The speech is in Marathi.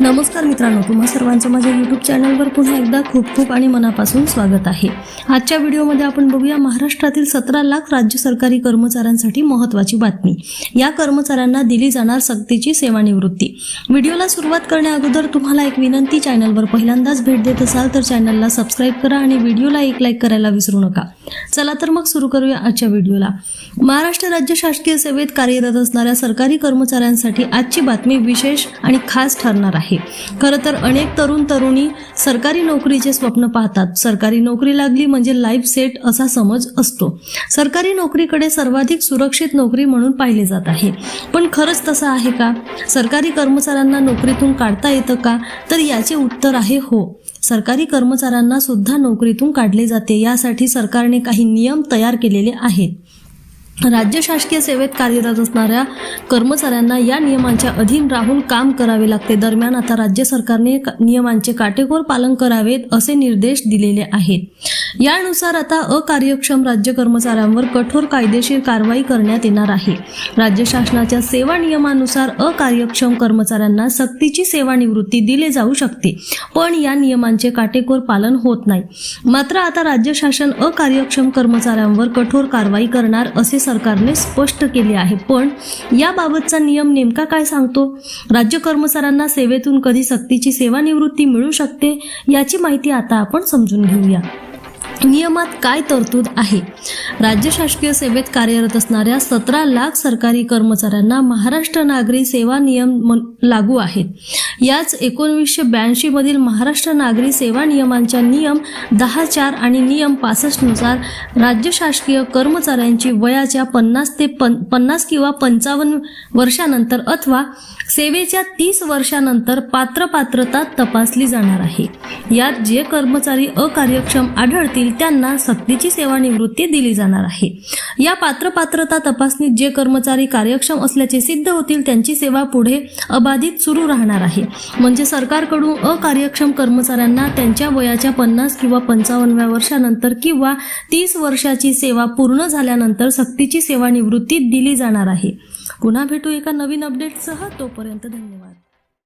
नमस्कार मित्रांनो तुम्हा सर्वांचं माझ्या यूट्यूब चॅनलवर पुन्हा एकदा खूप खूप आणि मनापासून स्वागत आहे. आजच्या व्हिडिओमध्ये आपण बघूया महाराष्ट्रातील सतरा लाख राज्य सरकारी कर्मचाऱ्यांसाठी महत्त्वाची बातमी. या कर्मचाऱ्यांना दिली जाणार सक्तीची सेवानिवृत्ती. व्हिडिओला सुरुवात करण्याअगोदर तुम्हाला एक विनंती चॅनलवर पहिल्यांदाच भेट देत असाल तर चॅनलला सबस्क्राईब करा आणि व्हिडिओला एक लाईक करायला विसरू नका. चला तर मग सुरू करूया आजच्या व्हिडिओला. महाराष्ट्र राज्य शासकीय सेवेत कार्यरत असणाऱ्या सरकारी कर्मचाऱ्यांसाठी आजची बातमी विशेष आणि खास ठरणार आहे. खरं तर अनेक तरुण तरुणी सरकारी नोकरीचे स्वप्न पाहतात. सरकारी नोकरी लागली म्हणजे लाईफ सेट असा समज असतो. सरकारी नोकरीकडे सर्वाधिक सुरक्षित नोकरी म्हणून पाहिले जात आहे. पण खरंच तसं आहे का? सरकारी कर्मचाऱ्यांना नोकरीतून काढता येतं का? तर याचे उत्तर आहे हो. सरकारी कर्मचाऱ्यांना सुद्धा नोकरीतून काढले जाते. यासाठी सरकारने काही नियम तयार केलेले आहेत. राज्य शासकीय सेवेत कार्यरत असणाऱ्या कर्मचाऱ्यांना या नियमांच्या अधीन राहून काम करावे लागते. दरम्यान आता राज्य सरकारने नियमांचे काटेकोर पालन करावेत असे निर्देश दिलेले आहेत. यानुसार आता अकार्यक्षम राज्य कर्मचाऱ्यांवर कठोर कायदेशीर कारवाई करण्यात येणार आहे. राज्य शासनाच्या सेवा नियमानुसार अकार्यक्षम कर्मचाऱ्यांना सक्तीची सेवानिवृत्ती दिली जाऊ शकते पण या नियमांचे काटेकोर पालन होत नाही. मात्र आता राज्य शासन अकार्यक्षम कर्मचाऱ्यांवर कठोर कारवाई करणार असे सरकारने स्पष्ट केले आहे. पण याबाबतचा नियम नेमका काय सांगतो? राज्य कर्मचाऱ्यांना सेवेतून कधी सक्तीची सेवानिवृत्ती मिळू शकते? याची माहिती आता आपण समजून घेऊया. नियमात काय तरतूद आहे? राज्य शासकीय सेवेत कार्यरत असणाऱ्या सतरा लाख सरकारी कर्मचाऱ्यांना महाराष्ट्र नागरी सेवा नियम मन- लागू आहेत याच एकोणवीसशे ब्याऐंशी मधील महाराष्ट्र नागरी सेवा नियमांच्या नियम दहा चार आणि नियम पासष्टनुसार राज्य शासकीय कर्मचाऱ्यांची वयाच्या पन्नास ते पन पन्नास किंवा पंचावन्न वर्षानंतर अथवा सेवेच्या तीस वर्षानंतर पात्र पात्रता तपासली जाणार आहे. यात जे कर्मचारी अकार्यक्षम आढळतील त्यांना सक्तीची सेवानिवृत्ती दिली जाणार आहे. या पात्र पात्रता तपासणीत जे कर्मचारी कार्यक्षम असल्याचे सिद्ध होतील त्यांची सेवा पुढे अबाधित सुरू राहणार आहे. म्हणजे सरकारकडून अकार्यक्षम कर्मचाऱ्यांना त्यांच्या वयाच्या पन्नास किंवा पंचावन्नव्या वर्षानंतर किंवा तीस वर्षाची सेवा पूर्ण झाल्यानंतर सक्तीची सेवानिवृत्ती दिली जाणार आहे. पुन्हा भेटू एका नवीन अपडेटसह तोपर्यंत धन्यवाद.